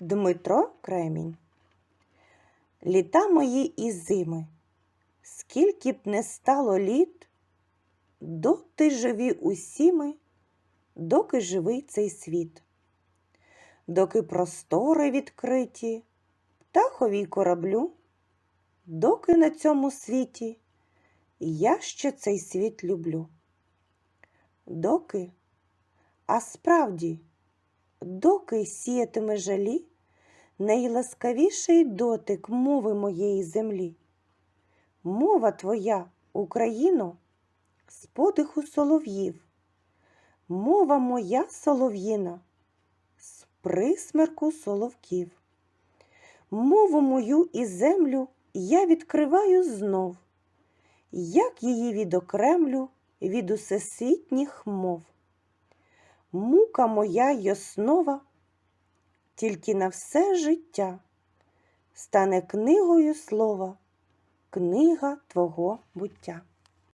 Дмитро Кремінь. Літа мої і зими, скільки б не стало літ, доти живі усі ми, доки живий цей світ, доки простори відкриті, птахові кораблю, доки на цьому світі я ще цей світ люблю. Доки, а справді, доки сіятиме жалі, найласкавіший дотик мови моєї землі. Мова твоя, Україно, з подиху солов'їв, мова моя солов'їна, з присмерку соловків. Мову мою і землю я відкриваю знов, як її відокремлю від усесвітніх мов. Мука моя яснова, тільки на все життя стане книгою слова, книга Твого буття.